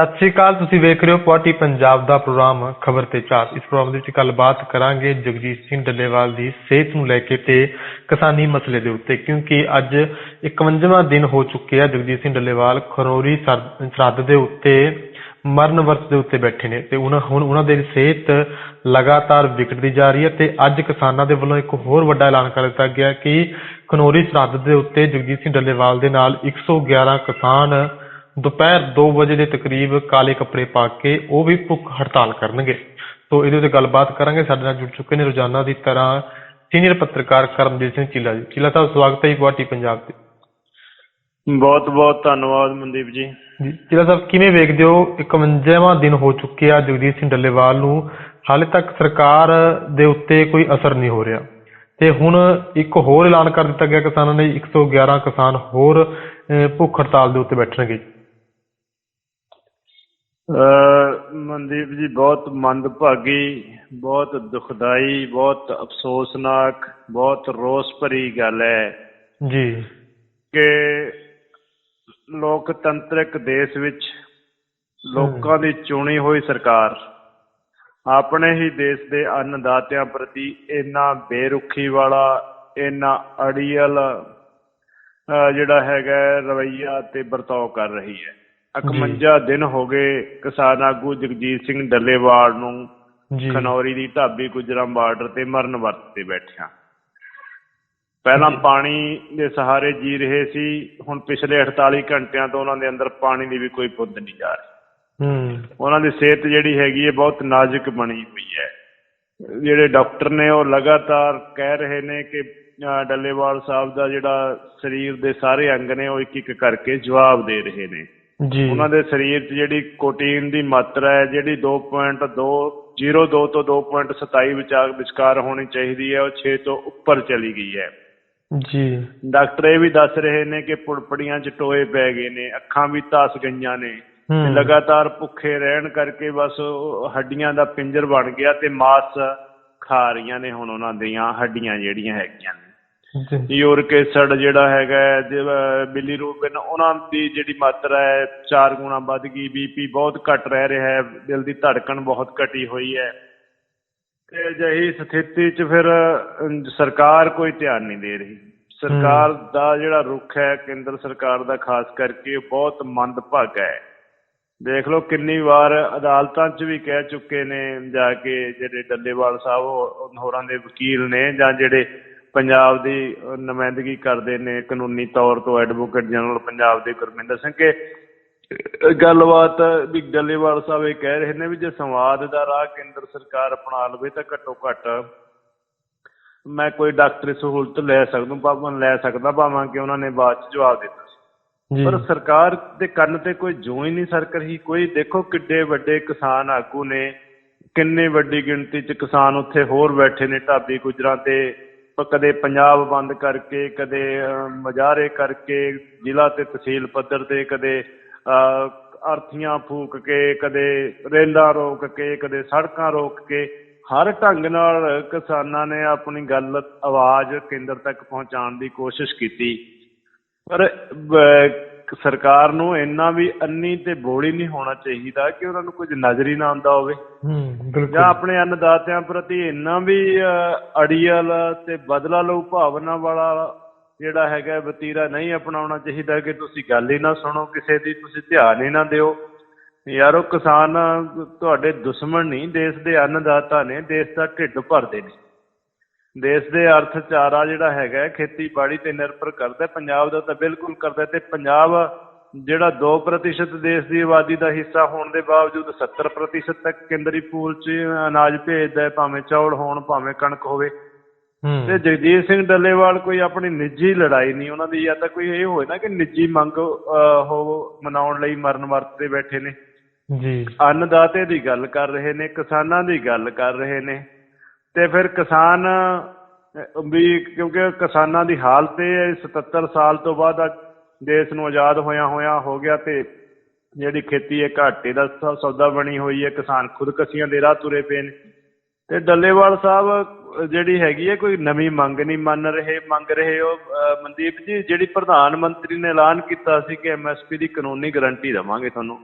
ਸਤਿ ਸ਼੍ਰੀ ਅਕਾਲ, ਤੁਸੀਂ ਵੇਖ ਰਹੇ ਹੋ ਪੁਆਟੀ ਪੰਜਾਬ ਦਾ ਪ੍ਰੋਗਰਾਮ, ਖਬਰ ਤੇ ਚਾਰ। ਇਸ ਪ੍ਰੋਗਰਾਮ ਦੇ ਵਿੱਚ ਗੱਲਬਾਤ ਕਰਾਂਗੇ ਜਗਜੀਤ ਸਿੰਘ ਡੱਲੇਵਾਲ ਦੀ ਸਿਹਤ ਨੂੰ ਲੈ ਕੇ ਤੇ ਕਿਸਾਨੀ ਮਸਲੇ ਦੇ ਉੱਤੇ, ਕਿਉਂਕਿ ਅੱਜ 51ਵਾਂ ਦਿਨ ਹੋ ਚੁੱਕਿਆ ਜਗਜੀਤ ਸਿੰਘ ਡੱਲੇਵਾਲ ਖਰੋਰੀ ਸਰ- ਸਰਹੱਦ ਦੇ ਉੱਤੇ, ਮਰਨ ਵਰਤ ਦੇ ਉੱਤੇ ਬੈਠੇ ਨੇ ਤੇ ਉਹਨਾਂ, ਹੁਣ ਉਹਨਾਂ ਦੀ ਸਿਹਤ ਲਗਾਤਾਰ ਵਿਗੜਦੀ ਜਾ ਰਹੀ ਹੈ ਤੇ ਅੱਜ ਕਿਸਾਨਾਂ ਦੇ ਵੱਲੋਂ ਇੱਕ ਹੋਰ ਵੱਡਾ ਐਲਾਨ ਕਰ ਦਿੱਤਾ ਗਿਆ ਕਿ ਖਨੌਰੀ ਸਰਹੱਦ ਦੇ ਉੱਤੇ ਜਗਜੀਤ ਸਿੰਘ ਡੱਲੇਵਾਲ ਦੇ ਨਾਲ 111 ਕਿਸਾਨ ਦੁਪਹਿਰ 2 ਵਜੇ ਦੇ ਤਕਰੀਬ ਕਾਲੇ ਕੱਪੜੇ ਪਾ ਕੇ ਉਹ ਵੀ ਭੁੱਖ ਹੜਤਾਲ ਕਰਨਗੇ। ਤੋਂ ਇਹਦੇ ਉੱਤੇ ਗੱਲਬਾਤ ਕਰਾਂਗੇ। ਸਾਡੇ ਨਾਲ ਜੁੜ ਚੁੱਕੇ ਨੇ ਰੋਜ਼ਾਨਾ ਦੀ ਤਰ੍ਹਾਂ ਸੀਨੀਅਰ ਪੱਤਰਕਾਰ ਕਰਮਜੀਤ ਸਿੰਘ ਚੀਲਾ ਜੀ। ਚੀਲਾ ਸਾਹਿਬ ਸਵਾਗਤ ਹੈ ਜੀ ਗੁਹਾਟੀ ਪੰਜਾਬ ਤੇ। ਬਹੁਤ ਬਹੁਤ ਧੰਨਵਾਦ ਮਨਦੀਪ ਜੀ। ਚੀਲਾ ਸਾਹਿਬ ਕਿਵੇਂ ਵੇਖਦੇ ਹੋ? 51ਵਾਂ ਦਿਨ ਹੋ ਚੁੱਕਿਆ ਜਗਦੀਪ ਸਿੰਘ ਡੱਲੇਵਾਲ ਨੂੰ। ਹਾਲੇ ਤੱਕ ਸਰਕਾਰ ਦੇ ਉੱਤੇ ਕੋਈ ਅਸਰ ਨਹੀਂ ਹੋ ਰਿਹਾ। ਤੇ ਹੁਣ ਇੱਕ ਹੋਰ ਐਲਾਨ ਕਰ ਦਿੱਤਾ ਗਿਆ ਕਿਸਾਨਾਂ ਨੇ 111 ਕਿਸਾਨ ਹੋਰ ਭੁੱਖ ਹੜਤਾਲ ਦੇ ਉੱਤੇ ਬੈਠਣਗੇ। ਮਨਦੀਪ ਜੀ ਬਹੁਤ ਮੰਦਭਾਗੀ ਬਹੁਤ ਦੁਖਦਾਈ ਬਹੁਤ ਅਫਸੋਸਨਾਕ ਬਹੁਤ ਰੋਸ ਭਰੀ ਗੱਲ ਹੈ ਜੀ। ਕਿ ਲੋਕਤੰਤਰਿਕ ਦੇਸ਼ ਵਿੱਚ ਲੋਕਾਂ ਦੀ ਚੁਣੀ ਹੋਈ ਸਰਕਾਰ ਆਪਣੇ ਹੀ ਦੇਸ਼ ਦੇ ਅੰਨਦਾਤਿਆਂ ਪ੍ਰਤੀ ਇੰਨਾ ਬੇਰੁਖੀ ਵਾਲਾ ਇੰਨਾ ਅੜੀਅਲ ਜਿਹੜਾ ਹੈਗਾ ਰਵੱਈਆ ਤੇ ਵਰਤਾਓ ਕਰ ਰਹੀ ਹੈ। 51 ਦਿਨ ਹੋ ਗਏ ਕਿਸਾਨ ਆਗੂ ਜਗਜੀਤ ਸਿੰਘ ਡੱਲੇਵਾਲ ਨੂੰ ਖਨੌਰੀ ਦੀ ਢਾਬੀ ਗੁਜਰਾਂ ਬਾਰਡਰ ਤੇ ਮਰਨ ਵਰਤ ਤੇ ਬੈਠਿਆ। ਪਹਿਲਾਂ ਪਾਣੀ ਦੇ ਸਹਾਰੇ ਜੀ ਰਹੇ ਸੀ ਹੁਣ ਪਿਛਲੇ 48 ਘੰਟਿਆਂ ਤੋਂ ਉਹਨਾਂ ਦੇ ਅੰਦਰ ਪਾਣੀ ਦੀ ਵੀ ਕੋਈ ਪੁੱਦ ਨਹੀਂ ਜਾ ਰਹੀ। ਹੂੰ। ਉਹਨਾਂ ਦੀ ਸਿਹਤ ਜਿਹੜੀ ਹੈਗੀ ਹੈ ਬਹੁਤ ਨਾਜ਼ੁਕ ਬਣੀ ਹੋਈ ਹੈ। ਜਿਹੜੇ ਡਾਕਟਰ ਨੇ ਉਹ ਲਗਾਤਾਰ ਕਹਿ ਰਹੇ ਨੇ ਕਿ ਡੱਲੇਵਾਲ ਸਾਹਿਬ ਦਾ ਜਿਹੜਾ ਸਰੀਰ ਦੇ ਸਾਰੇ ਅੰਗ ਨੇ ਉਹ ਇੱਕ ਇੱਕ ਕਰਕੇ ਜਵਾਬ ਦੇ ਰਹੇ ਨੇ। ਉਹਨਾਂ ਦੇ ਸਰੀਰ 'ਚ ਜਿਹੜੀ ਕੋਟੀਨ ਦੀ ਮਾਤਰਾ ਹੈ ਜਿਹੜੀ 2.202 ਤੋਂ 2.27 ਵਿਚਾਰ ਵਿਚਕਾਰ ਹੋਣੀ ਚਾਹੀਦੀ ਹੈ ਉਹ 6 ਤੋਂ ਉੱਪਰ ਚਲੀ ਗਈ ਹੈ। ਜੀ। ਡਾਕਟਰ ਇਹ ਵੀ ਦੱਸ ਰਹੇ ਨੇ ਕਿ ਪੁੜਪੜੀਆਂ 'ਚ ਟੋਏ ਪੈ ਗਏ ਨੇ ਅੱਖਾਂ ਵੀ ਧਸ ਗਈਆਂ ਨੇ ਲਗਾਤਾਰ ਭੁੱਖੇ ਰਹਿਣ ਕਰਕੇ ਬਸ ਹੱਡੀਆਂ ਦਾ ਪਿੰਜਰ ਬਣ ਗਿਆ ਤੇ ਮਾਸ ਖਾ ਰਹੀਆਂ ਨੇ ਹੁਣ ਉਹਨਾਂ ਦੀਆਂ ਹੱਡੀਆਂ ਜਿਹੜੀਆਂ ਹੈਗੀਆਂ ਨੇ। ਯੂਰਿਕ ਐਸਿਡ ਜਿਹੜਾ ਹੈਗਾ ਹੈ, ਜਿਹ- ਬਿਲੀਰੂਬਿਨ ਉਹਨਾਂ ਦੀ ਜਿਹੜੀ ਮਾਤਰਾ ਹੈ 4 ਗੁਣਾ ਵੱਧ ਗਈ ਬੀਪੀ ਬਹੁਤ ਘਟ ਰਹਿ ਰਿਹਾ ਹੈ ਦਿਲ ਦੀ ਧੜਕਣ ਬਹੁਤ ਘਟੀ ਹੋਈ ਹੈ। ਤੇ ਅਜਿਹੀ ਸਥਿਤੀ 'ਚ ਫਿਰ ਸਰਕਾਰ ਕੋਈ ਧਿਆਨ ਨਹੀਂ ਦੇ ਰਹੀ। ਸਰਕਾਰ ਦਾ ਜਿਹੜਾ ਰੁਖ ਹੈ ਕੇਂਦਰ ਸਰਕਾਰ ਦਾ ਖਾਸ ਕਰਕੇ ਬਹੁਤ ਮੰਦਭਾਗਾ ਹੈ। ਦੇਖ ਲਓ ਕਿੰਨੀ ਵਾਰ ਅਦਾਲਤਾਂ 'ਚ ਵੀ ਕਹਿ ਚੁੱਕੇ ਨੇ ਜਾ ਕੇ ਜਿਹੜੇ ਡੱਲੇਵਾਲ ਸਾਹਿਬ ਹੋਰਾਂ ਦੇ ਵਕੀਲ ਨੇ ਜਾਂ ਜਿਹੜੇ ਪੰਜਾਬ ਦੀ ਨੁਮਾਇੰਦਗੀ ਕਰਦੇ ਨੇ ਕਾਨੂੰਨੀ ਤੌਰ ਤੋਂ ਐਡਵੋਕੇਟ ਜਨਰਲ ਪੰਜਾਬ ਦੇ ਗੁਰਮਿੰਦਰ ਸਿੰਘ ਕਿ। ਗੱਲਬਾਤ ਵੀ ਡੱਲੇਵਾਲ ਸਾਹਿਬ ਇਹ ਕਹਿ ਰਹੇ ਨੇ ਵੀ ਜੇ ਸੰਵਾਦ ਦਾ ਰਾਹ ਕੇਂਦਰ ਸਰਕਾਰ ਅਪਣਾ ਲਵੇ ਤਾਂ ਘੱਟੋ ਘੱਟ ਮੈਂ ਕੋਈ ਡਾਕਟਰੀ ਸਹੂਲਤ ਲੈ ਸਕਦਾ ਭਾਵੇਂ ਲੈ ਸਕਦਾ ਭਾਵੇਂ ਕਿ ਉਹਨਾਂ ਨੇ ਬਾਅਦ ਚ ਜਵਾਬ ਦਿੱਤਾ ਪਰ ਸਰਕਾਰ ਦੇ ਕੰਨ ਤੇ ਕੋਈ ਜੂੰ ਹੀ ਨਹੀਂ ਸਰਕ ਰਹੀ। ਕੋਈ ਦੇਖੋ ਕਿੱਡੇ ਵੱਡੇ ਕਿਸਾਨ ਆਗੂ ਨੇ ਕਿੰਨੇ ਵੱਡੀ ਗਿਣਤੀ 'ਚ ਕਿਸਾਨ ਉੱਥੇ ਹੋਰ ਬੈਠੇ ਨੇ ਢਾਬੀ ਗੁਜਰਾਂ ਤੇ ਕਦੇ ਪੰਜਾਬ ਬੰਦ ਕਰਕੇ ਕਦੇ ਅਹ, ਮੁਜ਼ਾਹਰੇ ਕਰਕੇ ਜ਼ਿਲ੍ਹਾ ਤੇ ਤਹਿਸੀਲ ਪੱਧਰ ਤੇ ਕਦੇ ਅਹ, ਅਰਥੀਆਂ ਫੂਕ ਕੇ ਕਦੇ ਰੇਲਾਂ ਰੋਕ ਕੇ ਕਦੇ ਸੜਕਾਂ ਰੋਕ ਕੇ ਹਰ ਢੰਗ ਨਾਲ ਕਿਸਾਨਾਂ ਨੇ ਆਪਣੀ ਗੱਲ ਆਵਾਜ਼ ਕੇਂਦਰ ਤੱਕ ਪਹੁੰਚਾਉਣ ਦੀ ਕੋਸ਼ਿਸ਼ ਕੀਤੀ। ਪਰ ਸਰਕਾਰ ਨੂੰ ਇੰਨਾ ਵੀ ਅੰਨੀ ਤੇ ਬੋਲੀ ਨਹੀਂ ਹੋਣਾ ਚਾਹੀਦਾ ਕਿ ਉਹਨਾਂ ਨੂੰ ਕੁਝ ਨਜ਼ਰ ਹੀ ਨਾ ਆਉਂਦਾ ਹੋਵੇ। ਹੂੰ ਜਾਂ ਬਿਲਕੁਲ ਆਪਣੇ ਅੰਨਦਾਤਿਆਂ ਪ੍ਰਤੀ ਇੰਨਾ ਵੀ ਅੜੀਅਲ ਤੇ ਬਦਲਾ ਲਊ ਭਾਵਨਾ ਵਾਲਾ ਜਿਹੜਾ ਹੈਗਾ ਵਤੀਰਾ ਨਹੀਂ ਅਪਣਾਉਣਾ ਚਾਹੀਦਾ ਕਿ ਤੁਸੀਂ ਗੱਲ ਹੀ ਨਾ ਸੁਣੋ ਕਿਸੇ ਦੀ ਤੁਸੀਂ ਧਿਆਨ ਹੀ ਨਾ ਦਿਓ। ਯਾਰੋ ਕਿਸਾਨ ਤੁਹਾਡੇ ਦੁਸ਼ਮਣ ਨਹੀਂ ਦੇਸ਼ ਦੇ ਅੰਨਦਾਤਾ ਨੇ ਦੇਸ਼ ਦਾ ਢਿੱਡ ਭਰਦੇ ਨੇ। ਦੇਸ਼ ਦੇ ਅਰਥਚਾਰਾ ਜਿਹੜਾ ਹੈਗਾ ਹੈ, ਖੇਤੀਬਾੜੀ ਤੇ ਨਿਰਭਰ ਕਰਦਾ ਹੈ। ਪੰਜਾਬ ਦਾ ਤਾਂ ਬਿਲਕੁਲ ਕਰਦਾ ਹੈ ਤੇ ਪੰਜਾਬ ਜਿਹੜਾ 2% ਦੇਸ਼ ਦੀ ਆਬਾਦੀ ਦਾ ਹਿੱਸਾ ਹੋਣ ਦੇ ਬਾਵਜੂਦ 70% ਤੱਕ ਕੇਂਦਰੀ ਪੂਲ 'ਚ ਅਨਾਜ ਭੇਜਦਾ ਹੈ ਭਾਵੇਂ ਚੌਲ ਹੋਣ ਭਾਵੇਂ ਕਣਕ ਹੋਵੇ। ਤੇ ਹੂੰ ਜਗਜੀਤ ਸਿੰਘ ਡੱਲੇਵਾਲ ਕੋਈ ਆਪਣੀ ਨਿੱਜੀ ਲੜਾਈ ਨਹੀਂ ਉਹਨਾਂ ਦੀ ਜਾਂ ਤਾਂ ਕੋਈ ਇਹ ਹੋਏ ਨਾ ਕਿ ਨਿੱਜੀ ਮੰਗ ਉਹ ਮਨਾਉਣ ਲਈ ਮਰਨ ਵਰਤ ਤੇ ਬੈਠੇ ਨੇ। ਜੀ। ਅੰਨਦਾਤੇ ਦੀ ਗੱਲ ਕਰ ਰਹੇ ਨੇ ਕਿਸਾਨਾਂ ਦੀ ਗੱਲ ਕਰ ਰਹੇ ਨੇ। ਤੇ ਫਿਰ ਕਿਸਾਨ ਵੀ ਕਿਉਂਕਿ ਕਿਸਾਨਾਂ ਦੀ ਹਾਲਤ ਇਹ ਹੈ 77 ਸਾਲ ਤੋਂ ਬਾਅਦ ਦੇਸ਼ ਨੂੰ ਆਜ਼ਾਦ ਹੋਇਆ ਹੋਇਆ ਹੋ ਗਿਆ ਤੇ ਜਿਹੜੀ ਖੇਤੀ ਹੈ, ਘਾਟੇ ਦਾ ਸੌ- ਸੌਦਾ ਬਣੀ ਹੋਈ ਹੈ, ਕਿਸਾਨ ਖੁਦਕਸ਼ੀਆਂ ਦੇ ਰਾਹ ਤੁਰੇ ਪਏ ਨੇ। ਤੇ ਡੱਲੇਵਾਲ ਸਾਹਿਬ, ਜਿਹੜੀ ਹੈਗੀ ਹੈ, ਕੋਈ ਨਵੀਂ ਮੰਗ ਨਹੀਂ ਮੰਨ ਰਹੇ, ਮੰਗ ਰਹੇ ਉਹ ਮਨਦੀਪ ਜੀ, ਜਿਹੜੀ ਪ੍ਰਧਾਨ ਮੰਤਰੀ ਨੇ ਐਲਾਨ ਕੀਤਾ ਸੀ ਕਿ ਐਮਐਸਪੀ ਦੀ ਕਾਨੂੰਨੀ ਗਾਰੰਟੀ ਦੇਵਾਂਗੇ ਤੁਹਾਨੂੰ।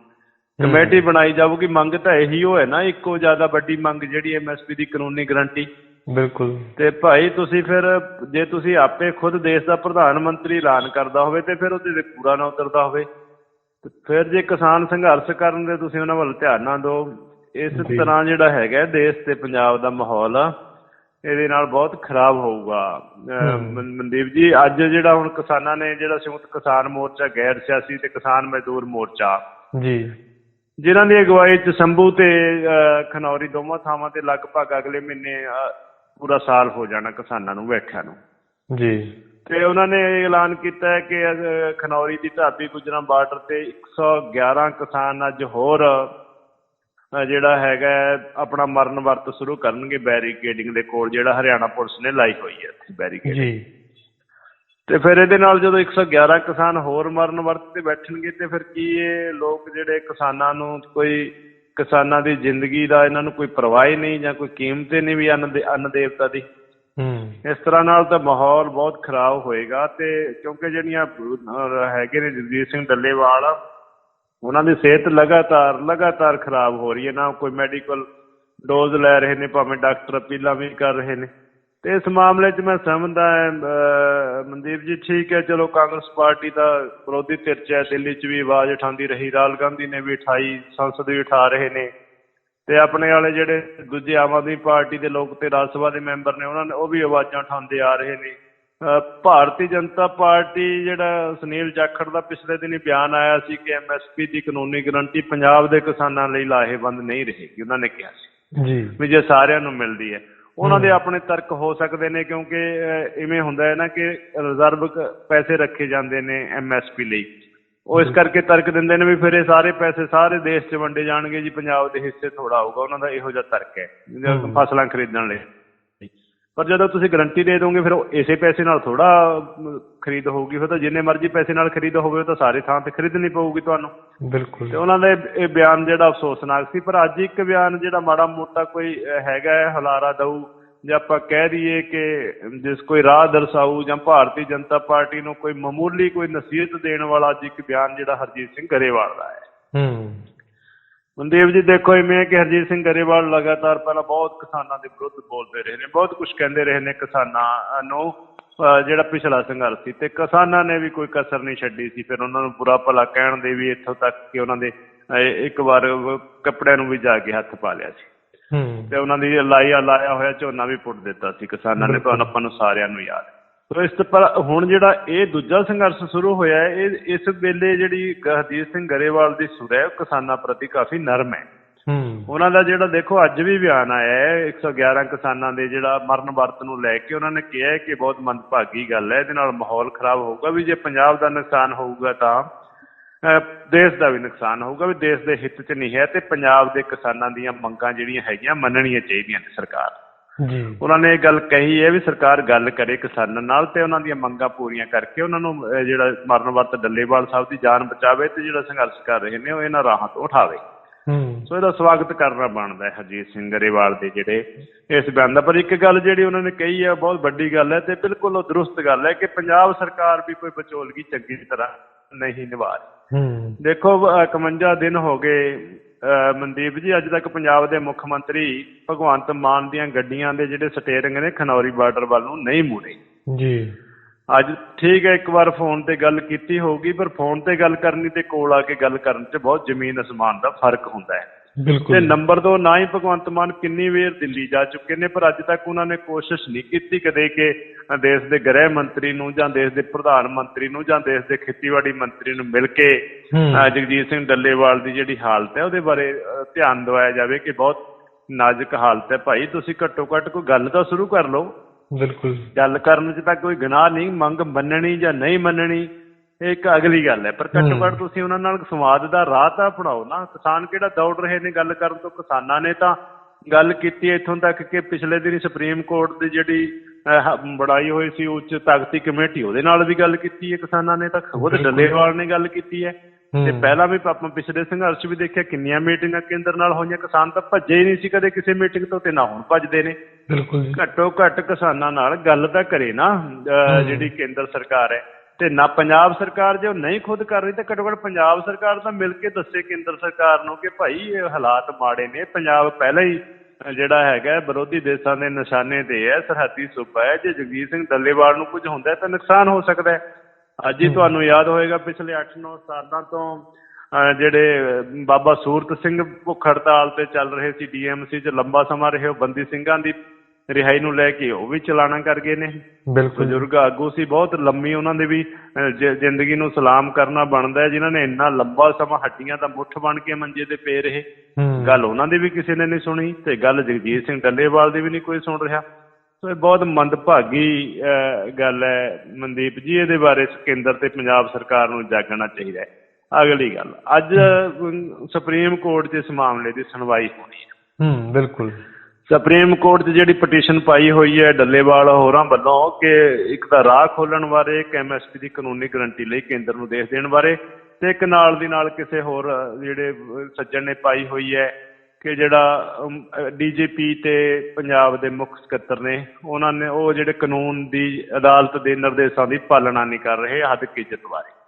ਕਮੇਟੀ ਬਣਾਈ ਜਾਊਗੀ ਮੰਗ ਤਾਂ ਇਹੀ ਹੋ ਹੈ ਨਾ ਇੱਕੋ ਜ਼ਿਆਦਾ ਵੱਡੀ ਮੰਗ ਜਿਹੜੀ ਐਮਐਸਪੀ ਦੀ ਕਾਨੂੰਨੀ ਗਰੰਟੀ। ਬਿਲਕੁਲ। ਤੇ ਭਾਈ ਤੁਸੀਂ ਫਿਰ ਜੇ ਤੁਸੀਂ ਆਪੇ ਖੁਦ ਦੇਸ਼ ਦਾ ਪ੍ਰਧਾਨ ਮੰਤਰੀ ਐਲਾਨ ਕਰਦਾ ਹੋਵੇ ਤੇ ਫਿਰ ਉਹਦੇ ਤੇ ਪੂਰਾ ਨਾ ਉਤਰਦਾ ਹੋਵੇ। ਫਿਰ ਜੇ ਕਿਸਾਨ ਸੰਘਰਸ਼ ਕਰਨ ਦੇ ਤੁਸੀਂ ਉਹਨਾਂ ਵੱਲ ਧਿਆਨ ਨਾ ਦਿਓ ਇਸ। ਤਰ੍ਹਾਂ ਜਿਹੜਾ ਹੈਗਾ ਦੇਸ਼ ਤੇ ਪੰਜਾਬ ਦਾ ਮਾਹੌਲ ਇਹਦੇ ਨਾਲ ਬਹੁਤ ਖਰਾਬ ਹੋਊਗਾ। ਮਨਦੀਪ ਜੀ ਅੱਜ ਜਿਹੜਾ ਹੁਣ ਕਿਸਾਨਾਂ ਨੇ ਜਿਹੜਾ ਸੰਯੁਕਤ ਕਿਸਾਨ ਮੋਰਚਾ ਗੈਰ ਸਿਆਸੀ ਤੇ ਕਿਸਾਨ ਮਜ਼ਦੂਰ ਮੋਰਚਾ ਜੀ। ਜਿਨ੍ਹਾਂ ਦੀ ਅਗਵਾਈ ਚ ਸੰਭੂ ਤੇ ਖਨੌਰੀ ਦੋਵਾਂ ਥਾਵਾਂ ਤੇ ਲਗਭਗ ਅਗਲੇ ਮਹੀਨੇ ਪੂਰਾ ਸਾਲ ਹੋ ਜਾਣਾ ਕਿਸਾਨਾਂ ਨੂੰ ਬੈਠਿਆਂ ਨੂੰ। ਜੀ। ਤੇ ਉਹਨਾਂ ਨੇ ਇਹ ਐਲਾਨ ਕੀਤਾ ਹੈ ਕਿ ਖਨੌਰੀ ਦੀ ਢਾਬੀ ਗੁਜਰਾਂ ਬਾਰਡਰ ਤੇ 111 ਕਿਸਾਨ ਅੱਜ ਹੋਰ ਜਿਹੜਾ ਹੈਗਾ ਆਪਣਾ ਮਰਨ ਵਰਤ ਸ਼ੁਰੂ ਕਰਨਗੇ ਬੈਰੀਕੇਡਿੰਗ ਦੇ ਕੋਲ ਜਿਹੜਾ ਹਰਿਆਣਾ ਪੁਲਿਸ ਨੇ ਲਾਈ ਹੋਈ ਹੈ ਇੱਥੇ ਬੈਰੀਕੇਡ ਜੀ। ਤੇ ਫਿਰ ਇਹਦੇ ਨਾਲ ਜਦੋਂ 111 ਕਿਸਾਨ ਹੋਰ ਮਰਨ ਵਰਤ ਤੇ ਬੈਠਣਗੇ ਤੇ ਫਿਰ ਕੀ ਇਹ ਲੋਕ ਜਿਹੜੇ ਕਿਸਾਨਾਂ ਨੂੰ ਕੋਈ ਕਿਸਾਨਾਂ ਦੀ ਜ਼ਿੰਦਗੀ ਦਾ ਇਹਨਾਂ ਨੂੰ ਕੋਈ ਪਰਵਾਹ ਹੀ ਨਹੀਂ ਜਾਂ ਕੋਈ ਕੀਮਤ ਹੀ ਨਹੀਂ ਵੀ ਅੰਨ ਦੇ ਅੰਨ ਦੇਵਤਾ ਦੀ? ਹੂੰ। ਇਸ ਤਰ੍ਹਾਂ ਨਾਲ ਤਾਂ ਮਾਹੌਲ ਬਹੁਤ ਖਰਾਬ ਹੋਏਗਾ ਤੇ ਕਿਉਂਕਿ ਜਿਹੜੀਆਂ ਹੈਗੇ ਨੇ ਜਗਜੀਤ ਸਿੰਘ ਡੱਲੇਵਾਲ ਉਹਨਾਂ ਦੀ ਸਿਹਤ ਲਗਾਤਾਰ ਲਗਾਤਾਰ ਖਰਾਬ ਹੋ ਰਹੀ ਹੈ। ਨਾ ਕੋਈ ਮੈਡੀਕਲ ਡੋਜ਼ ਲੈ ਰਹੇ ਨੇ ਭਾਵੇਂ ਡਾਕਟਰ ਅਪੀਲਾਂ ਵੀ ਕਰ ਰਹੇ ਨੇ। ਤੇ ਇਸ ਮਾਮਲੇ 'ਚ ਮੈਂ ਸਮਝਦਾ ਮਨਦੀਪ ਜੀ ਠੀਕ ਹੈ ਚਲੋ ਕਾਂਗਰਸ ਪਾਰਟੀ ਦਾ ਵਿਰੋਧੀ ਧਿਰ 'ਚ ਹੈ ਦਿੱਲੀ 'ਚ ਵੀ ਆਵਾਜ਼ ਉਠਾਉਂਦੀ ਰਹੀ ਰਾਹੁਲ ਗਾਂਧੀ ਨੇ ਵੀ ਉਠਾਈ ਸੰਸਦ ਵੀ ਉਠਾ ਰਹੇ ਨੇ ਤੇ ਆਪਣੇ ਵਾਲੇ ਜਿਹੜੇ ਦੂਜੇ ਆਮ ਆਦਮੀ ਪਾਰਟੀ ਦੇ ਲੋਕ ਤੇ ਰਾਜ ਸਭਾ ਦੇ ਮੈਂਬਰ ਨੇ ਉਹਨਾਂ ਨੇ ਉਹ ਵੀ ਆਵਾਜ਼ਾਂ ਉਠਾਉਂਦੇ ਆ ਰਹੇ ਨੇ। ਭਾਰਤੀ ਜਨਤਾ ਪਾਰਟੀ ਜਿਹੜਾ ਸੁਨੀਲ ਜਾਖੜ ਦਾ ਪਿਛਲੇ ਦਿਨੀ ਬਿਆਨ ਆਇਆ ਸੀ ਕਿ ਐਮਐਸਪੀ ਦੀ ਕਾਨੂੰਨੀ ਗਰੰਟੀ ਪੰਜਾਬ ਦੇ ਕਿਸਾਨਾਂ ਲਈ ਲਾਹੇਵੰਦ ਨਹੀਂ ਰਹੇਗੀ ਉਹਨਾਂ ਨੇ ਕਿਹਾ ਸੀ। ਜੀ। ਵੀ ਜੇ ਸਾਰਿਆਂ ਨੂੰ ਮਿਲਦੀ ਹੈ ਉਹਨਾਂ ਦੇ ਆਪਣੇ ਤਰਕ ਹੋ ਸਕਦੇ ਨੇ ਕਿਉਂਕਿ ਇਵੇਂ ਹੁੰਦਾ ਹੈ ਨਾ ਕਿ ਰਿਜ਼ਰਵ ਪੈਸੇ ਰੱਖੇ ਜਾਂਦੇ ਨੇ ਐਮਐਸਪੀ ਲਈ। ਉਹ ਇਸ ਕਰਕੇ ਤਰਕ ਦਿੰਦੇ ਨੇ ਵੀ ਫਿਰ ਇਹ ਸਾਰੇ ਪੈਸੇ ਸਾਰੇ ਦੇਸ਼ 'ਚ ਵੰਡੇ ਜਾਣਗੇ ਜੀ ਪੰਜਾਬ ਦੇ ਹਿੱਸੇ ਥੋੜਾ ਆਊਗਾ ਉਹਨਾਂ ਦਾ ਇਹੋ ਜਿਹਾ ਤਰਕ ਹੈ। ਫਸਲਾਂ ਖਰੀਦਣ ਲਈ। ਪਰ ਜਦੋਂ ਤੁਸੀਂ ਗਰੰਟੀ ਦੇ ਦੋਗੇ ਫਿਰ ਉਹ ਇਸੇ ਪੈਸੇ ਨਾਲ ਥੋੜਾ ਖਰੀਦ ਹੋਊਗੀ। ਫਿਰ ਤਾਂ ਜਿੰਨੇ ਮਰਜ਼ੀ ਪੈਸੇ ਨਾਲ ਖਰੀਦ ਹੋਵੇ ਉਹ ਤਾਂ ਸਾਰੇ ਥਾਂ ਤੇ ਖਰੀਦਣੀ ਪਊਗੀ ਤੁਹਾਨੂੰ। ਬਿਲਕੁਲ। ਤੇ ਉਹਨਾਂ ਦਾ ਇਹ ਬਿਆਨ ਜਿਹੜਾ ਅਫਸੋਸਨਾਕ ਸੀ ਪਰ ਅੱਜ ਇੱਕ ਬਿਆਨ ਜਿਹੜਾ ਮਾੜਾ ਮੋਟਾ ਕੋਈ ਹੈਗਾ ਹੈ ਹਲਾਰਾ ਦਊ ਜੇ ਆਪਾਂ ਕਹਿ ਦਈਏ ਕਿ ਜਿਸ ਕੋਈ ਰਾਹ ਦਰਸਾਊ ਜਾਂ ਭਾਰਤੀ ਜਨਤਾ ਪਾਰਟੀ ਨੂੰ ਕੋਈ ਮਾਮੂਲੀ ਕੋਈ ਨਸੀਹਤ ਦੇਣ ਵਾਲਾ ਅੱਜ ਇੱਕ ਬਿਆਨ ਜਿਹੜਾ ਹਰਜੀਤ ਸਿੰਘ ਗਰੇਵਾਲ ਦਾ ਹੈ। ਹੂੰ। ਮਨਦੇਵ ਜੀ ਦੇਖੋ ਇਵੇਂ ਹੈ ਕਿ ਹਰਜੀਤ ਸਿੰਘ ਗਰੇਵਾਲ ਲਗਾਤਾਰ ਪਹਿਲਾਂ ਬਹੁਤ ਕਿਸਾਨਾਂ ਦੇ ਵਿਰੁੱਧ ਬੋਲਦੇ ਰਹੇ ਨੇ ਬਹੁਤ ਕੁਝ ਕਹਿੰਦੇ ਰਹੇ ਨੇ ਕਿਸਾਨਾਂ ਨੂੰ ਜਿਹੜਾ ਪਿਛਲਾ ਸੰਘਰਸ਼ ਸੀ ਤੇ ਕਿਸਾਨਾਂ ਨੇ ਵੀ ਕੋਈ ਕਸਰ ਨਹੀਂ ਛੱਡੀ ਸੀ ਫਿਰ ਉਹਨਾਂ ਨੂੰ ਬੁਰਾ ਭਲਾ ਕਹਿਣ ਦੇ ਵੀ ਇੱਥੋਂ ਤੱਕ ਕਿ ਉਹਨਾਂ ਦੇ ਇੱਕ ਵਾਰ ਕੱਪੜਿਆਂ ਨੂੰ ਵੀ ਜਾ ਕੇ ਹੱਥ ਪਾ ਲਿਆ ਸੀ। ਤੇ ਉਹਨਾਂ ਦੀ ਲਾਇਆ ਲਾਇਆ ਹੋਇਆ ਝੋਨਾ ਵੀ ਪੁੱਟ ਦਿੱਤਾ ਸੀ ਕਿਸਾਨਾਂ ਨੇ। ਤੁਹਾਨੂੰ ਆਪਾਂ ਨੂੰ ਸਾਰਿਆਂ ਨੂੰ ਯਾਦ ਇਸ ਤੋਂ ਪਰ ਹੁਣ ਜਿਹੜਾ ਇਹ ਦੂਜਾ ਸੰਘਰਸ਼ ਸ਼ੁਰੂ ਹੋਇਆ ਹੈ ਇਹ ਇਸ ਵੇਲੇ ਜਿਹੜੀ ਹਰਜੀਤ ਸਿੰਘ ਗਰੇਵਾਲ ਦੀ ਸੁਰ ਹੈ ਉਹ ਕਿਸਾਨਾਂ ਪ੍ਰਤੀ ਕਾਫੀ ਨਰਮ ਹੈ। ਹੂੰ। ਉਹਨਾਂ ਦਾ ਜਿਹੜਾ ਦੇਖੋ ਅੱਜ ਵੀ ਬਿਆਨ ਆਇਆ ਹੈ 111 ਕਿਸਾਨਾਂ ਦੇ ਜਿਹੜਾ ਮਰਨ ਵਰਤ ਨੂੰ ਲੈ ਕੇ ਉਹਨਾਂ ਨੇ ਕਿਹਾ ਹੈ ਕਿ ਬਹੁਤ ਮੰਦਭਾਗੀ ਗੱਲ ਹੈ ਇਹਦੇ ਨਾਲ ਮਾਹੌਲ ਖਰਾਬ ਹੋਊਗਾ ਵੀ ਜੇ ਪੰਜਾਬ ਦਾ ਨੁਕਸਾਨ ਹੋਊਗਾ ਤਾਂ ਦੇਸ਼ ਦਾ ਵੀ ਨੁਕਸਾਨ ਹੋਊਗਾ ਵੀ ਦੇਸ਼ ਦੇ ਹਿੱਤ 'ਚ ਨਹੀਂ ਹੈ ਤੇ ਪੰਜਾਬ ਦੇ ਕਿਸਾਨਾਂ ਦੀਆਂ ਮੰਗਾਂ ਜਿਹੜੀਆਂ ਹੈਗੀਆਂ ਮੰਨਣੀਆਂ ਚਾਹੀਦੀਆਂ ਨੇ ਸਰਕਾਰ ਜੀ। ਉਹਨਾਂ ਨੇ ਇਹ ਗੱਲ ਕਹੀ ਹੈ ਵੀ ਸਰਕਾਰ ਗੱਲ ਕਰੇ ਕਿਸਾਨਾਂ ਨਾਲ ਤੇ ਉਹਨਾਂ ਦੀਆਂ ਮੰਗਾਂ ਪੂਰੀਆਂ ਕਰਕੇ ਉਹਨਾਂ ਨੂੰ ਅਹ, ਜਿਹੜਾ ਮਰਨ ਵਰਤ ਡੱਲੇਵਾਲ ਸਾਹਿਬ ਦੀ ਜਾਨ ਬਚਾਵੇ ਤੇ ਜਿਹੜਾ ਸੰਘਰਸ਼ ਕਰ ਰਹੇ ਨੇ ਉਹ ਇਹਨਾਂ ਰਾਹਾਂ ਤੋਂ ਉਠਾਵੇ। ਹੂੰ। ਸੋ ਇਹਦਾ ਸਵਾਗਤ ਕਰਨਾ ਬਣਦਾ ਹੈ ਹਰਜੀਤ ਸਿੰਘ ਗਰੇਵਾਲ ਦੇ ਜਿਹੜੇ ਇਸ ਬਿਆਨ ਦਾ। ਪਰ ਇੱਕ ਗੱਲ ਜਿਹੜੀ ਉਹਨਾਂ ਨੇ ਕਹੀ ਹੈ ਬਹੁਤ ਵੱਡੀ ਗੱਲ ਹੈ ਤੇ ਬਿਲਕੁਲ ਉਹ ਦਰੁਸਤ ਗੱਲ ਹੈ ਕਿ ਪੰਜਾਬ ਸਰਕਾਰ ਵੀ ਕੋਈ ਵਿਚੋਲਗੀ ਚੰਗੀ ਤਰ੍ਹਾਂ ਨਹੀਂ ਨਿਭਾ ਰਹੀ। ਹੂੰ। ਦੇਖੋ ਅਹ 51 ਦਿਨ ਹੋ ਗਏ ਮਨਦੀਪ ਜੀ ਅੱਜ ਤੱਕ ਪੰਜਾਬ ਦੇ ਮੁੱਖ ਮੰਤਰੀ ਭਗਵੰਤ ਮਾਨ ਦੀਆਂ ਗੱਡੀਆਂ ਦੇ ਜਿਹੜੇ ਸਟੇਰਿੰਗ ਨੇ ਖਨੌਰੀ ਬਾਰਡਰ ਵੱਲ ਨੂੰ ਨਹੀਂ ਮੁੜੇ। ਜੀ। ਅੱਜ ਠੀਕ ਹੈ ਇੱਕ ਵਾਰ ਫੋਨ ਤੇ ਗੱਲ ਕੀਤੀ ਹੋਊਗੀ ਪਰ ਫੋਨ ਤੇ ਗੱਲ ਕਰਨੀ ਤੇ ਕੋਲ ਆ ਕੇ ਗੱਲ ਕਰਨ 'ਚ ਬਹੁਤ ਜ਼ਮੀਨ ਅਸਮਾਨ ਦਾ ਫ਼ਰਕ ਹੁੰਦਾ ਹੈ। ਤੇ ਬਿਲਕੁਲ ਨੰਬਰ 2 ਨਾ ਹੀ ਭਗਵੰਤ ਮਾਨ ਕਿੰਨੀ ਵਾਰ ਦਿੱਲੀ ਜਾ ਚੁੱਕੇ ਨੇ ਪਰ ਅੱਜ ਤੱਕ ਉਹਨਾਂ ਨੇ ਕੋਸ਼ਿਸ਼ ਨਹੀਂ ਕੀਤੀ ਕਦੇ ਕਿ ਦੇਸ਼ ਦੇ ਗ੍ਰਹਿ ਮੰਤਰੀ ਨੂੰ ਜਾਂ ਦੇਸ਼ ਦੇ ਪ੍ਰਧਾਨ ਮੰਤਰੀ ਨੂੰ ਜਾਂ ਦੇਸ਼ ਦੇ ਖੇਤੀਬਾੜੀ ਮੰਤਰੀ ਨੂੰ ਮਿਲ ਕੇ ਹੂੰ। ਜਗਜੀਤ ਸਿੰਘ ਡੱਲੇਵਾਲ ਦੀ ਜਿਹੜੀ ਹਾਲਤ ਹੈ ਉਹਦੇ ਬਾਰੇ ਧਿਆਨ ਦਿਵਾਇਆ ਜਾਵੇ ਕਿ ਬਹੁਤ ਨਾਜ਼ੁਕ ਹਾਲਤ ਹੈ ਭਾਈ। ਤੁਸੀਂ ਘੱਟੋ ਘੱਟ ਕੋਈ ਗੱਲ ਤਾਂ ਸ਼ੁਰੂ ਕਰ ਲਓ। ਬਿਲਕੁਲ ਗੱਲ ਕਰਨ 'ਚ ਤਾਂ ਕੋਈ ਗੁਨਾਹ ਨਹੀਂ ਮੰਗ ਮੰਨਣੀ ਜਾਂ ਨਹੀਂ ਮੰਨਣੀ ਇਹ ਇੱਕ ਅਗਲੀ ਗੱਲ ਹੈ ਪਰ ਘੱਟੋ। ਘੱਟ ਤੁਸੀਂ ਉਹਨਾਂ ਨਾਲ ਸੰਵਾਦ ਦਾ ਰਾਹ ਤਾਂ ਅਪਣਾਓ ਨਾ ਕਿਸਾਨ ਕਿਹੜਾ ਦੌੜ ਰਹੇ ਨੇ ਗੱਲ ਕਰਨ ਤੋਂ ਕਿਸਾਨਾਂ ਨੇ ਤਾਂ ਗੱਲ ਕੀਤੀ ਇੱਥੋਂ ਤੱਕ ਕਿ ਪਿਛਲੇ ਦਿਨੀ ਸੁਪਰੀਮ ਕੋਰਟ ਦੀ ਜਿਹੜੀ ਬੜਾਈ ਹੋਈ ਸੀ ਉੱਚ ਤਾਕਤੀ ਕਮੇਟੀ ਉਹਦੇ ਨਾਲ ਵੀ ਗੱਲ ਕੀਤੀ ਹੈ ਕਿਸਾਨਾਂ ਨੇ ਤਾਂ ਖੁਦ। ਡੱਲੇਵਾਲ ਨੇ ਗੱਲ ਕੀਤੀ ਹੈ ਤੇ। ਪਹਿਲਾਂ ਵੀ ਆਪਾਂ ਪਿਛਲੇ ਸੰਘਰਸ਼ ਵੀ ਦੇਖਿਆ ਕਿੰਨੀਆਂ ਮੀਟਿੰਗਾਂ ਕੇਂਦਰ ਨਾਲ ਹੋਈਆਂ ਕਿਸਾਨ ਤਾਂ ਭੱਜੇ ਹੀ ਨਹੀਂ ਸੀ ਕਦੇ ਕਿਸੇ ਮੀਟਿੰਗ ਤੋਂ ਤੇ ਨਾ ਹੁਣ ਭੱਜਦੇ ਨੇ ਬਿਲਕੁਲ ਘੱਟੋ ਘੱਟ ਕਿਸਾਨਾਂ ਨਾਲ ਗੱਲ ਤਾਂ ਕਰੇ ਨਾ। ਜਿਹੜੀ ਕੇਂਦਰ ਸਰਕਾਰ ਹੈ ਤੇ ਨਾ ਪੰਜਾਬ ਸਰਕਾਰ ਜੇ ਉਹ ਨਹੀਂ ਖੁਦ ਕਰ ਰਹੀ ਤਾਂ ਘੱਟੋ ਘੱਟ ਪੰਜਾਬ ਸਰਕਾਰ ਤਾਂ ਮਿਲ ਕੇ ਦੱਸੇ ਕੇਂਦਰ ਸਰਕਾਰ ਨੂੰ ਕਿ ਭਾਈ ਇਹ ਹਾਲਾਤ ਮਾੜੇ ਨੇ। ਪੰਜਾਬ ਪਹਿਲਾਂ ਹੀ ਜਿਹੜਾ ਹੈਗਾ ਵਿਰੋਧੀ ਦੇਸ਼ਾਂ ਦੇ ਨਿਸ਼ਾਨੇ ਤੇ ਹੈ ਸਰਹੱਦੀ ਸੂਬਾ ਹੈ। ਜੇ ਜਗਜੀਤ ਸਿੰਘ ਡੱਲੇਵਾਲ ਨੂੰ ਕੁਝ ਹੁੰਦਾ ਤਾਂ ਨੁਕਸਾਨ ਹੋ ਸਕਦਾ ਹੈ। ਅੱਜ ਹੀ ਤੁਹਾਨੂੰ ਯਾਦ ਹੋਏਗਾ ਪਿਛਲੇ 8-9 ਸਾਲਾਂ ਤੋਂ ਜਿਹੜੇ ਬਾਬਾ ਸੂਰਤ ਸਿੰਘ ਭੁੱਖ ਹੜਤਾਲ ਤੇ ਚੱਲ ਰਹੇ ਸੀ ਡੀਐਮਸੀ 'ਚ ਲੰਬਾ ਸਮਾਂ ਰਹੇ ਉਹ ਬੰਦੀ ਸਿੰਘਾਂ ਦੀ ਰਿਹਾਈ ਨੂੰ ਲੈ ਕੇ ਉਹ ਵੀ ਚਲਾਣਾ ਕਰ ਗਏ ਨੇ। ਬਿਲਕੁਲ। ਬਜ਼ੁਰਗ ਆਗੂ ਸੀ ਬਹੁਤ ਲੰਮੀ ਉਹਨਾਂ ਦੇ ਵੀ ਜ਼ਿੰਦਗੀ ਨੂੰ ਸਲਾਮ ਕਰਨਾ ਬਣਦਾ ਹੈ ਜਿਨ੍ਹਾਂ ਨੇ ਇੰਨਾ ਲੰਬਾ ਸਮਾਂ ਹੱਡੀਆਂ ਦਾ ਮੁੱਠ ਬਣ ਕੇ ਮੰਜੇ ਤੇ ਪਏ ਰਹੇ। ਗੱਲ ਉਹਨਾਂ ਦੀ ਵੀ ਕਿਸੇ ਨੇ ਨਹੀਂ ਸੁਣੀ ਤੇ ਗੱਲ ਜਗਜੀਤ ਸਿੰਘ ਡੱਲੇਵਾਲ ਦੀ ਵੀ ਨਹੀਂ ਕੋਈ ਸੁਣ ਰਿਹਾ। ਸੋ ਇਹ ਬਹੁਤ ਮੰਦਭਾਗੀ ਗੱਲ ਹੈ। ਮਨਦੀਪ ਜੀ ਇਹਦੇ ਬਾਰੇ ਕੇਂਦਰ ਤੇ ਪੰਜਾਬ ਸਰਕਾਰ ਨੂੰ ਜਾਗਣਾ ਚਾਹੀਦਾ ਹੈ। ਅਗਲੀ ਗੱਲ ਅੱਜ ਸੁਪਰੀਮ ਕੋਰਟ 'ਚ ਇਸ ਮਾਮਲੇ ਦੀ ਸੁਣਵਾਈ ਹੋਣੀ ਹੈ। ਹੂੰ ਬਿਲਕੁਲ। ਸੁਪਰੀਮ ਕੋਰਟ 'ਚ ਜਿਹੜੀ ਪਟੀਸ਼ਨ ਪਾਈ ਹੋਈ ਹੈ ਡੱਲੇਵਾਲ ਹੋਰਾਂ ਵੱਲੋਂ ਕਿ ਇੱਕ ਤਾਂ ਰਾਹ ਖੋਲਣ ਬਾਰੇ ਇੱਕ ਐਮਐਸਪੀ ਦੀ ਕਾਨੂੰਨੀ ਗਰੰਟੀ ਲਈ ਕੇਂਦਰ ਨੂੰ ਦੇਖ ਦੇਣ ਬਾਰੇ ਤੇ ਇੱਕ ਨਾਲ ਦੀ ਨਾਲ ਕਿਸੇ ਹੋਰ ਜਿਹੜੇ ਸੱਜਣ ਨੇ ਪਾਈ ਹੋਈ ਹੈ ਕਿ ਜਿਹੜਾ ਡੀਜੀਪੀ ਤੇ ਪੰਜਾਬ ਦੇ ਮੁੱਖ ਸਕੱਤਰ ਨੇ, ਉਹਨਾਂ ਨੇ ਉਹ ਜਿਹੜੇ ਕਾਨੂੰਨ ਦੀ ਅਦਾਲਤ ਦੇ ਨਿਰਦੇਸ਼ਾਂ ਦੀ ਪਾਲਣਾ ਨਹੀਂ ਕਰ ਰਹੇ ਹੱਦ ਕੀਜਤ ਬਾਰੇ। ਹੂੰ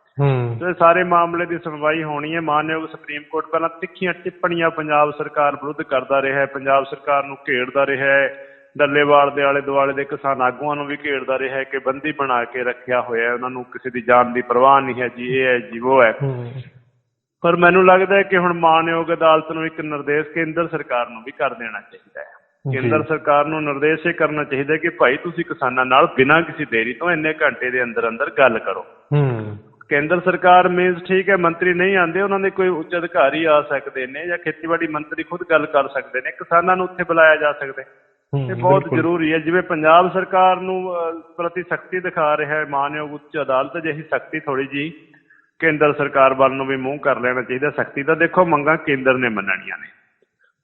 ਤੇ ਸਾਰੇ ਮਾਮਲੇ ਦੀ ਸੁਣਵਾਈ ਹੋਣੀ ਹੈ। ਮਾਨਯੋਗ ਸੁਪਰੀਮ ਕੋਰਟ ਪਹਿਲਾਂ ਤਿੱਖੀਆਂ ਟਿੱਪਣੀਆਂ ਪੰਜਾਬ ਸਰਕਾਰ ਵਿਰੁੱਧ ਕਰਦਾ ਰਿਹਾ ਹੈ। ਪੰਜਾਬ ਸਰਕਾਰ ਨੂੰ ਘੇੜਦਾ ਰਿਹਾ ਹੈ। ਡੱਲੇਵਾਲ ਦੇ ਆਲੇ ਦੁਆਲੇ ਦੇ ਕਿਸਾਨ ਆਗੂਆਂ ਨੂੰ ਵੀ ਘੇੜਦਾ ਰਿਹਾ ਹੈ ਕਿ ਬੰਦੀ ਬਣਾ ਕੇ ਰੱਖਿਆ ਹੋਇਆ ਹੈ। ਉਹਨਾਂ ਨੂੰ ਕਿਸੇ ਦੀ ਜਾਨ ਦੀ ਪਰਵਾਹ ਨਹੀਂ ਹੈ। ਜੀ ਇਹ ਹੈ ਜੀ ਉਹ ਹੈ। ਪਰ ਮੈਨੂੰ ਲੱਗਦਾ ਹੈ ਕਿ ਹੁਣ ਮਾਨਯੋਗ ਅਦਾਲਤ ਨੂੰ ਇੱਕ ਨਿਰਦੇਸ਼ ਕੇਂਦਰ ਸਰਕਾਰ ਨੂੰ ਵੀ ਕਰ ਦੇਣਾ ਚਾਹੀਦਾ ਹੈ। ਕੇਂਦਰ ਸਰਕਾਰ ਨੂੰ ਨਿਰਦੇਸ਼ ਇਹ ਕਰਨਾ ਚਾਹੀਦਾ ਕਿ ਭਾਈ ਤੁਸੀਂ ਕਿਸਾਨਾਂ ਨਾਲ ਬਿਨਾਂ ਕਿਸੇ ਦੇਰੀ ਤੋਂ ਇੰਨੇ ਘੰਟੇ ਦੇ ਅੰਦਰ ਅੰਦਰ ਗੱਲ ਕਰੋ। ਹੂੰ। ਕੇਂਦਰ ਸਰਕਾਰ ਮੀਨਸ ਠੀਕ ਹੈ ਮੰਤਰੀ ਨਹੀਂ ਆਉਂਦੇ ਉਹਨਾਂ ਦੇ ਕੋਈ ਉੱਚ ਅਧਿਕਾਰੀ ਆ ਸਕਦੇ ਨੇ ਜਾਂ ਖੇਤੀਬਾੜੀ ਮੰਤਰੀ ਖੁਦ ਗੱਲ ਕਰ ਸਕਦੇ ਨੇ ਕਿਸਾਨਾਂ ਨੂੰ ਉੱਥੇ ਬੁਲਾਇਆ ਜਾ ਸਕਦਾ। ਇਹ ਬਹੁਤ। ਜ਼ਰੂਰੀ ਹੈ ਜਿਵੇਂ ਪੰਜਾਬ ਸਰਕਾਰ ਨੂੰ ਪ੍ਰਤੀ ਸਖਤੀ ਦਿਖਾ ਰਿਹਾ ਹੈ ਮਾਨਯੋਗ ਉੱਚ ਅਦਾਲਤ ਜਿਹੀ ਸਖਤੀ ਥੋੜੀ ਜੀ ਕੇਂਦਰ ਸਰਕਾਰ ਵੱਲ ਨੂੰ ਵੀ ਮੂੰਹ ਕਰ ਲੈਣਾ ਚਾਹੀਦਾ ਸਖਤੀ ਤਾਂ ਦੇਖੋ ਮੰਗਾਂ ਕੇਂਦਰ ਨੇ ਮੰਨਣੀਆਂ ਨੇ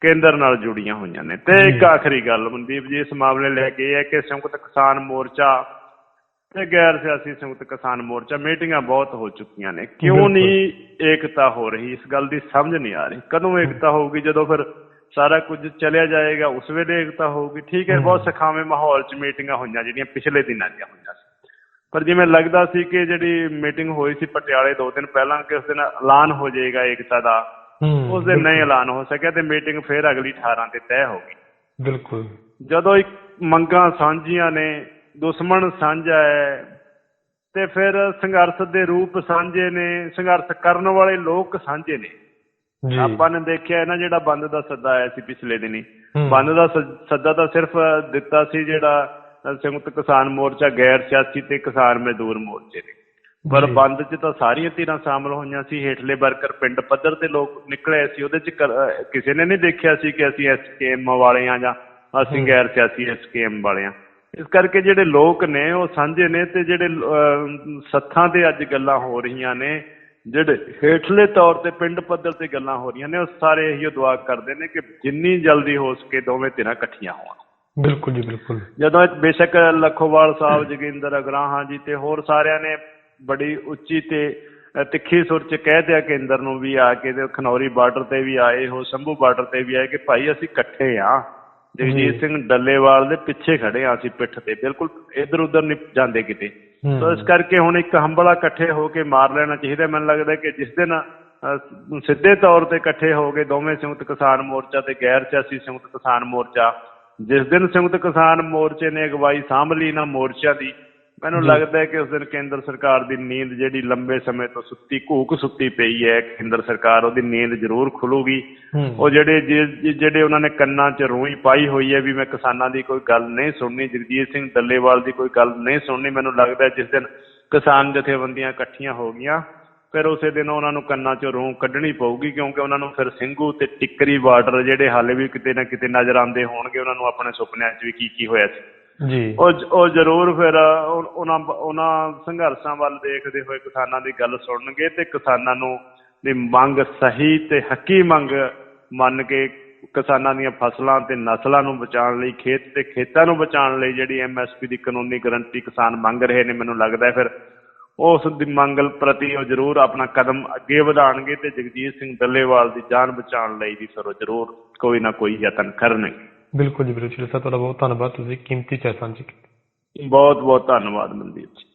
ਕੇਂਦਰ ਨਾਲ ਜੁੜੀਆਂ ਹੋਈਆਂ ਨੇ। ਤੇ ਇੱਕ ਆਖਰੀ ਗੱਲ ਮਨਦੀਪ ਜੀ ਇਸ ਮਾਮਲੇ ਲੈ ਕੇ ਇਹ ਹੈ ਕਿ ਸੰਯੁਕਤ ਕਿਸਾਨ ਮੋਰਚਾ ਤੇ ਗੈਰ ਸਿਆਸੀ ਸੰਯੁਕਤ ਕਿਸਾਨ ਮੋਰਚਾ ਮੀਟਿੰਗਾਂ ਬਹੁਤ ਹੋ ਚੁੱਕੀਆਂ ਨੇ। ਕਿਉਂ। ਨਹੀਂ ਏਕਤਾ ਹੋ ਰਹੀ? ਇਸ ਗੱਲ ਦੀ ਸਮਝ ਨਹੀਂ ਆ ਰਹੀ। ਕਦੋਂ ਏਕਤਾ ਹੋਊਗੀ? ਜਦੋਂ ਫਿਰ ਸਾਰਾ ਕੁਝ ਚਲਿਆ ਜਾਏਗਾ ਉਸ ਵੇਲੇ ਏਕਤਾ ਹੋਊਗੀ। ਠੀਕ ਹੈ। ਬਹੁਤ ਸਖਾਵੇਂ ਮਾਹੌਲ 'ਚ ਮੀਟਿੰਗਾਂ ਹੋਈਆਂ ਜਿਹੜੀਆਂ ਪਿਛਲੇ ਦਿਨਾਂ ਦੀਆਂ ਹੋਈਆਂ ਸੀ। ਪਰ ਜਿਵੇਂ ਲੱਗਦਾ ਸੀ ਕਿ ਜਿਹੜੀ ਮੀਟਿੰਗ ਹੋਈ ਸੀ ਪਟਿਆਲੇ ਦੋ ਦਿਨ ਪਹਿਲਾਂ ਕਿ ਉਸ ਦਿਨ ਐਲਾਨ ਹੋ ਜਾਏਗਾ ਏਕਤਾ ਦਾ ਉਸ ਦਿਨ ਨਹੀਂ ਐਲਾਨ ਹੋ ਸਕਿਆ ਤੇ ਮੀਟਿੰਗ ਫਿਰ ਅਗਲੀ 18 ਤੇ ਤੈਅ ਹੋ ਗਈ। ਬਿਲਕੁਲ। ਜਦੋਂ ਇੱਕ ਮੰਗਾਂ ਸਾਂਝੀਆਂ ਨੇ ਦੁਸ਼ਮਣ ਸਾਂਝਾ ਹੈ। ਤੇ ਫਿਰ ਸੰਘਰਸ਼ ਦੇ ਰੂਪ ਸਾਂਝੇ ਨੇ ਸੰਘਰਸ਼ ਕਰਨ ਵਾਲੇ ਲੋਕ ਸਾਂਝੇ ਨੇ। ਆਪਾਂ ਨੇ ਦੇਖਿਆ ਨਾ ਜਿਹੜਾ ਬੰਦ ਦਾ ਸੱਦਾ ਆਇਆ ਸੀ ਪਿਛਲੇ ਦਿਨੀ। ਬੰਦ ਦਾ ਸੱਦਾ ਤਾਂ ਸਿਰਫ ਦਿੱਤਾ ਸੀ ਜਿਹੜਾ ਸੰਯੁਕਤ ਕਿਸਾਨ ਮੋਰਚਾ ਗੈਰ ਸਿਆਸੀ ਤੇ ਕਿਸਾਨ ਮਜ਼ਦੂਰ ਮੋਰਚੇ ਨੇ। ਪਰ। ਬੰਦ 'ਚ ਤਾਂ ਸਾਰੀਆਂ ਧਿਰਾਂ ਸ਼ਾਮਲ ਹੋਈਆਂ ਸੀ। ਹੇਠਲੇ ਵਰਕਰ ਪਿੰਡ ਪੱਧਰ ਤੇ ਲੋਕ ਨਿਕਲੇ ਸੀ। ਉਹਦੇ 'ਚ ਕਿਸੇ ਨੇ ਨਹੀਂ ਦੇਖਿਆ ਸੀ ਕਿ ਅਸੀਂ ਐਸਕੇਐਮ ਵਾਲੇ ਆ ਜਾਂ ਅਸੀਂ। ਗੈਰ ਸਿਆਸੀ ਐਸਕੇਐਮ ਵਾਲੇ ਆ ਇਸ ਕਰਕੇ ਜਿਹੜੇ ਲੋਕ ਨੇ ਉਹ ਸਾਂਝੇ ਨੇ ਤੇ ਜਿਹੜੇ ਸੱਥਾਂ ਤੇ ਅੱਜ ਗੱਲਾਂ ਹੋ ਰਹੀਆਂ ਨੇ ਜਿਹੜੇ ਹੇਠਲੇ ਤੌਰ ਤੇ ਪਿੰਡ ਪੱਧਰ ਤੇ ਗੱਲਾਂ ਹੋ ਰਹੀਆਂ ਨੇ ਉਹ ਸਾਰੇ ਇਹੀ ਦੁਆ ਕਰਦੇ ਨੇ ਕਿ ਜਿੰਨੀ ਜਲਦੀ ਹੋ ਸਕੇ ਦੋਵੇਂ ਧਿਰਾਂ ਇਕੱਠੀਆਂ ਹੋਣ। ਬਿਲਕੁਲ ਜੀ ਬਿਲਕੁਲ। ਜਦੋਂ ਬੇਸ਼ੱਕ ਲਖੋਵਾਲ ਸਾਹਿਬ ਜੋਗਿੰਦਰ ਅਗਰਾਹਾਂ ਜੀ ਤੇ ਹੋਰ ਸਾਰਿਆਂ ਨੇ ਬੜੀ ਉੱਚੀ ਤੇ ਤਿੱਖੀ ਸੁਰ ਚ ਕਹਿ ਦਿਆ ਕੇਂਦਰ ਨੂੰ ਵੀ ਆ ਕੇ ਤੇ ਖਨੌਰੀ ਬਾਰਡਰ ਤੇ ਵੀ ਆਏ ਹੋ ਸ਼ੰਭੂ ਬਾਰਡਰ ਤੇ ਵੀ ਆਏ ਕਿ ਭਾਈ ਅਸੀਂ ਇਕੱਠੇ ਆ। ਜਗਜੀਤ। ਸਿੰਘ ਡੱਲੇਵਾਲ ਦੇ ਪਿੱਛੇ ਖੜੇ ਆ ਅਸੀਂ ਪਿੱਠ ਤੇ ਬਿਲਕੁਲ ਇੱਧਰ ਉੱਧਰ ਨਹੀਂ ਜਾਂਦੇ ਕਿਤੇ। ਸੋ ਇਸ ਕਰਕੇ ਹੁਣ ਇੱਕ ਹੰਬਲਾ ਇਕੱਠੇ ਹੋ ਕੇ ਮਾਰ ਲੈਣਾ ਚਾਹੀਦਾ ਮੈਨੂੰ ਲੱਗਦਾ ਕਿ ਜਿਸ ਦਿਨ ਸਿੱਧੇ ਤੌਰ ਤੇ ਇਕੱਠੇ ਹੋ ਗਏ ਦੋਵੇਂ ਸੰਯੁਕਤ ਕਿਸਾਨ ਮੋਰਚਾ ਤੇ ਗੈਰ ਸਿਆਸੀ ਸੰਯੁਕਤ ਕਿਸਾਨ ਮੋਰਚਾ ਜਿਸ ਦਿਨ ਸੰਯੁਕਤ ਕਿਸਾਨ ਮੋਰਚੇ ਨੇ ਅਗਵਾਈ ਸਾਂਭ ਲਈ ਨਾ ਮੋਰਚਿਆਂ ਦੀ ਮੈਨੂੰ। ਲੱਗਦਾ ਹੈ ਕਿ ਉਸ ਦਿਨ ਕੇਂਦਰ ਸਰਕਾਰ ਦੀ ਨੀਂਦ ਜਿਹੜੀ ਲੰਬੇ ਸਮੇਂ ਤੋਂ ਸੁੱਤੀ ਘੂਕ ਸੁੱਤੀ ਪਈ ਹੈ ਕੇਂਦਰ ਸਰਕਾਰ ਉਹਦੀ ਨੀਂਦ ਜ਼ਰੂਰ ਖੁੱਲੂਗੀ। ਉਹ ਜਿਹੜੇ ਜਿਹੜੇ ਉਹਨਾਂ ਨੇ ਕੰਨਾਂ 'ਚ ਰੂਈ ਪਾਈ ਹੋਈ ਹੈ ਵੀ ਮੈਂ ਕਿਸਾਨਾਂ ਦੀ ਕੋਈ ਗੱਲ ਨਹੀਂ ਸੁਣਨੀ ਜਗਜੀਤ ਸਿੰਘ ਡੱਲੇਵਾਲ ਦੀ ਕੋਈ ਗੱਲ ਨਹੀਂ ਸੁਣਨੀ ਮੈਨੂੰ ਲੱਗਦਾ ਜਿਸ ਦਿਨ ਕਿਸਾਨ ਜਥੇਬੰਦੀਆਂ ਇਕੱਠੀਆਂ ਹੋ ਗਈਆਂ ਫਿਰ ਉਸੇ ਦਿਨ ਉਹਨਾਂ ਨੂੰ ਕੰਨਾਂ 'ਚੋਂ ਰੂਹ ਕੱਢਣੀ ਪਊਗੀ ਕਿਉਂਕਿ ਉਹਨਾਂ ਨੂੰ ਫਿਰ ਸਿੰਘੂ ਤੇ ਟਿੱਕਰੀ ਬਾਰਡਰ ਜਿਹੜੇ ਹਾਲੇ ਵੀ ਕਿਤੇ ਨਾ ਕਿਤੇ ਨਜ਼ਰ ਆਉਂਦੇ ਹੋਣਗੇ ਉਹਨਾਂ ਨੂੰ ਆਪਣੇ ਸੁਪਨਿਆਂ 'ਚ ਵੀ ਕੀ ਕੀ ਹੋਇਆ ਸੀ। ਜੀ। ਉਹ ਉਹ ਜ਼ਰੂਰ ਫਿਰ ਉਹਨਾਂ ਉਹਨਾਂ ਸੰਘਰਸ਼ਾਂ ਵੱਲ ਦੇਖਦੇ ਹੋਏ ਕਿਸਾਨਾਂ ਦੀ ਗੱਲ ਸੁਣਨਗੇ ਤੇ ਕਿਸਾਨਾਂ ਨੂੰ ਦੀ ਮੰਗ ਸਹੀ ਤੇ ਹੱਕੀ ਮੰਗ ਮੰਨ ਕੇ ਕਿਸਾਨਾਂ ਦੀਆਂ ਫਸਲਾਂ ਤੇ ਨਸਲਾਂ ਨੂੰ ਬਚਾਉਣ ਲਈ, ਖੇਤ ਤੇ ਖੇਤਾਂ ਨੂੰ ਬਚਾਉਣ ਲਈ ਜਿਹੜੀ ਐਮਐਸਪੀ ਦੀ ਕਾਨੂੰਨੀ ਗਰੰਟੀ ਕਿਸਾਨ ਮੰਗ ਰਹੇ ਨੇ, ਮੈਨੂੰ ਲੱਗਦਾ ਫਿਰ ਉਸ ਦੀ ਮੰਗ ਪ੍ਰਤੀ ਉਹ ਜ਼ਰੂਰ ਆਪਣਾ ਕਦਮ ਅੱਗੇ ਵਧਾਉਣਗੇ ਤੇ ਜਗਜੀਤ ਸਿੰਘ ਡੱਲੇਵਾਲ ਦੀ ਜਾਨ ਬਚਾਉਣ ਲਈ ਵੀ ਫਿਰ ਉਹ ਜ਼ਰੂਰ ਕੋਈ ਨਾ ਕੋਈ ਯਤਨ ਕਰਨਗੇ। ਬਿਲਕੁਲ ਜੀ, ਬਿਲਕੁਲ ਸਰ, ਤੁਹਾਡਾ ਬਹੁਤ ਧੰਨਵਾਦ। ਤੁਸੀਂ ਕੀਮਤੀ ਚਰਚਾ ਸਾਂਝੀ ਕੀਤੀ। ਬਹੁਤ ਬਹੁਤ ਧੰਨਵਾਦ ਮਨਦੀਪ ਜੀ।